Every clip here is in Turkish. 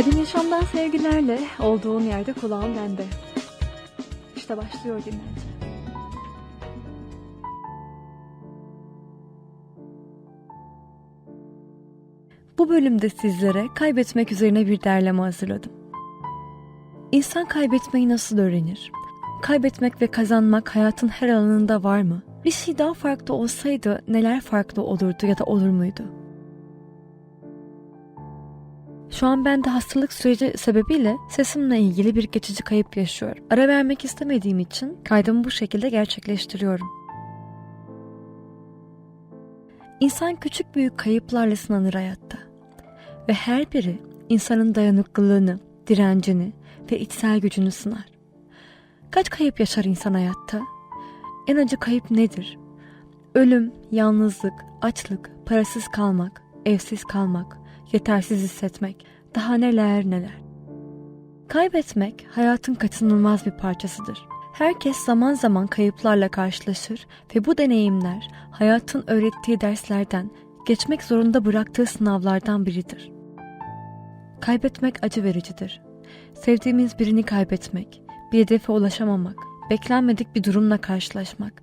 Kadim yaşamdan sevgilerle olduğun yerde kulağın bende. İşte başlıyor dinlence. Bu bölümde sizlere kaybetmek üzerine bir derleme hazırladım. İnsan kaybetmeyi nasıl öğrenir? Kaybetmek ve kazanmak hayatın her alanında var mı? Bir şey daha farklı olsaydı neler farklı olurdu ya da olur muydu? Şu an ben de hastalık süreci sebebiyle sesimle ilgili bir geçici kayıp yaşıyorum. Ara vermek istemediğim için kaydımı bu şekilde gerçekleştiriyorum. İnsan küçük büyük kayıplarla sınanır hayatta. Ve her biri insanın dayanıklılığını, direncini ve içsel gücünü sınar. Kaç kayıp yaşar insan hayatta? En acı kayıp nedir? Ölüm, yalnızlık, açlık, parasız kalmak, evsiz kalmak, yetersiz hissetmek, daha neler neler. Kaybetmek hayatın kaçınılmaz bir parçasıdır. Herkes zaman zaman kayıplarla karşılaşır ve bu deneyimler hayatın öğrettiği derslerden, geçmek zorunda bıraktığı sınavlardan biridir. Kaybetmek acı vericidir. Sevdiğimiz birini kaybetmek, bir hedefe ulaşamamak, beklenmedik bir durumla karşılaşmak.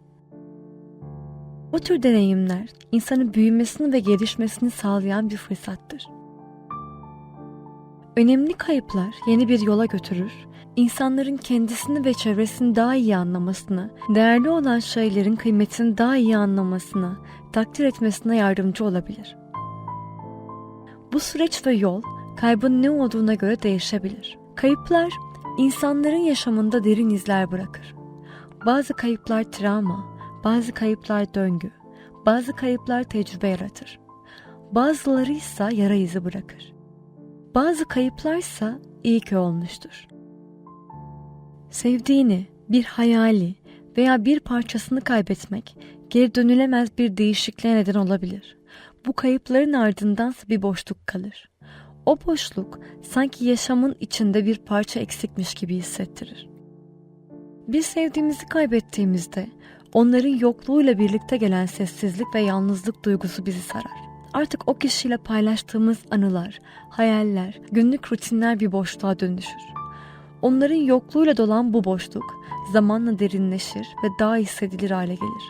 Bu tür deneyimler insanı büyümesini ve gelişmesini sağlayan bir fırsattır. Önemli kayıplar yeni bir yola götürür, insanların kendisini ve çevresini daha iyi anlamasını, değerli olan şeylerin kıymetini daha iyi anlamasına, takdir etmesine yardımcı olabilir. Bu süreç ve yol kaybın ne olduğuna göre değişebilir. Kayıplar insanların yaşamında derin izler bırakır. Bazı kayıplar travma, bazı kayıplar döngü, bazı kayıplar tecrübe yaratır. Bazıları ise yara izi bırakır. Bazı kayıplarsa iyi ki olmuştur. Sevdiğini, bir hayali veya bir parçasını kaybetmek geri dönülemez bir değişikliğe neden olabilir. Bu kayıpların ardındansa bir boşluk kalır. O boşluk sanki yaşamın içinde bir parça eksikmiş gibi hissettirir. Bir sevdiğimizi kaybettiğimizde onların yokluğuyla birlikte gelen sessizlik ve yalnızlık duygusu bizi sarar. Artık o kişiyle paylaştığımız anılar, hayaller, günlük rutinler bir boşluğa dönüşür. Onların yokluğuyla dolan bu boşluk zamanla derinleşir ve daha hissedilir hale gelir.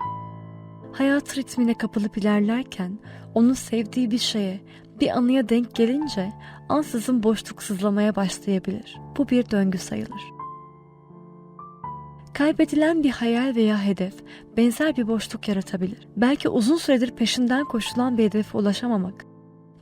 Hayat ritmine kapılıp ilerlerken onu sevdiği bir şeye, bir anıya denk gelince ansızın boşluk sızlamaya başlayabilir. Bu bir döngü sayılır. Kaybedilen bir hayal veya hedef benzer bir boşluk yaratabilir. Belki uzun süredir peşinden koşulan bir hedefe ulaşamamak.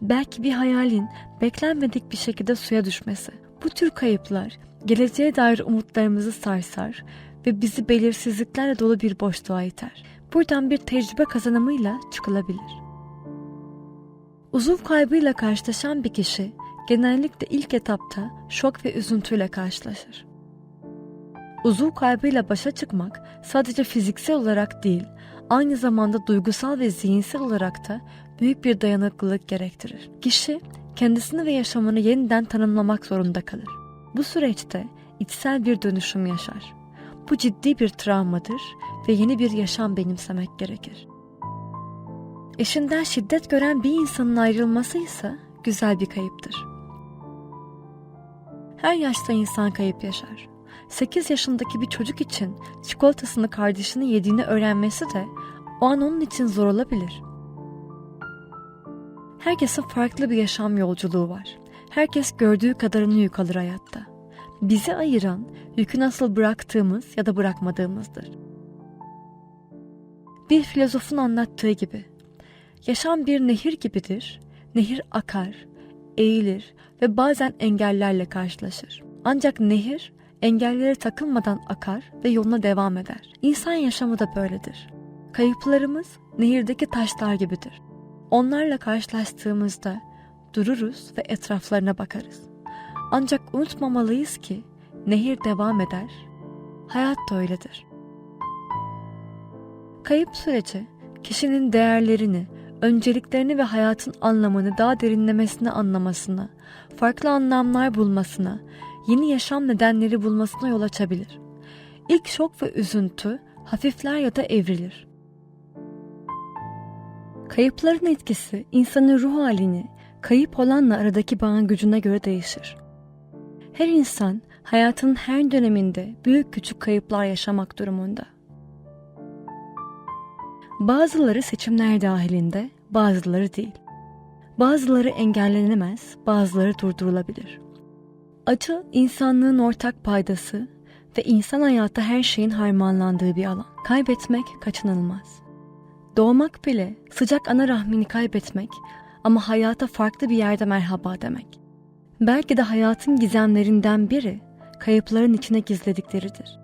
Belki bir hayalin beklenmedik bir şekilde suya düşmesi. Bu tür kayıplar geleceğe dair umutlarımızı sarsar ve bizi belirsizliklerle dolu bir boşluğa iter. Buradan bir tecrübe kazanımıyla çıkılabilir. Uzuv kaybıyla karşılaşan bir kişi genellikle ilk etapta şok ve üzüntüyle karşılaşır. Uzuv kaybıyla başa çıkmak sadece fiziksel olarak değil, aynı zamanda duygusal ve zihinsel olarak da büyük bir dayanıklılık gerektirir. Kişi kendisini ve yaşamını yeniden tanımlamak zorunda kalır. Bu süreçte içsel bir dönüşüm yaşar. Bu ciddi bir travmadır ve yeni bir yaşam benimsemek gerekir. Eşinden şiddet gören bir insanın ayrılması ise güzel bir kayıptır. Her yaşta insan kayıp yaşar. 8 yaşındaki bir çocuk için çikolatasını kardeşinin yediğini öğrenmesi de o an onun için zor olabilir. Herkesin farklı bir yaşam yolculuğu var. Herkes gördüğü kadarını yük alır hayatta. Bizi ayıran yükü nasıl bıraktığımız ya da bırakmadığımızdır. Bir filozofun anlattığı gibi, yaşam bir nehir gibidir. Nehir akar, eğilir ve bazen engellerle karşılaşır. Ancak nehir engellere takılmadan akar ve yoluna devam eder. İnsan yaşamı da böyledir. Kayıplarımız nehirdeki taşlar gibidir. Onlarla karşılaştığımızda dururuz ve etraflarına bakarız. Ancak unutmamalıyız ki nehir devam eder, hayat da öyledir. Kayıp süreci kişinin değerlerini, önceliklerini ve hayatın anlamını daha derinlemesine anlamasına, farklı anlamlar bulmasına, yeni yaşam nedenleri bulmasına yol açabilir. İlk şok ve üzüntü hafifler ya da evrilir. Kayıpların etkisi insanın ruh halini, kayıp olanla aradaki bağın gücüne göre değişir. Her insan hayatının her döneminde büyük küçük kayıplar yaşamak durumunda. Bazıları seçimler dahilinde, bazıları değil. Bazıları engellenemez, bazıları durdurulabilir. Acı insanlığın ortak paydası ve insan hayatı her şeyin harmanlandığı bir alan. Kaybetmek kaçınılmaz. Doğmak bile sıcak ana rahmini kaybetmek ama hayata farklı bir yerde merhaba demek. Belki de hayatın gizemlerinden biri kayıpların içine gizledikleridir.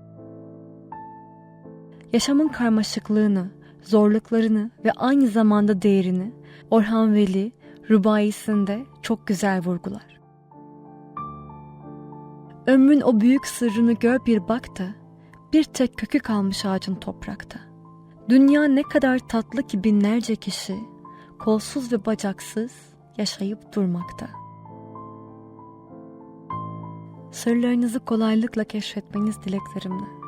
Yaşamın karmaşıklığını, zorluklarını ve aynı zamanda değerini Orhan Veli rubayisinde çok güzel vurgular. Ömrün o büyük sırrını gör bir bak da bir tek kökü kalmış ağacın toprakta. Dünya ne kadar tatlı ki binlerce kişi kolsuz ve bacaksız yaşayıp durmakta. Sırlarınızı kolaylıkla keşfetmeniz dileklerimle.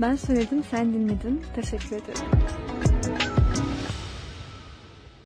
Ben söyledim, sen dinledin. Teşekkür ederim.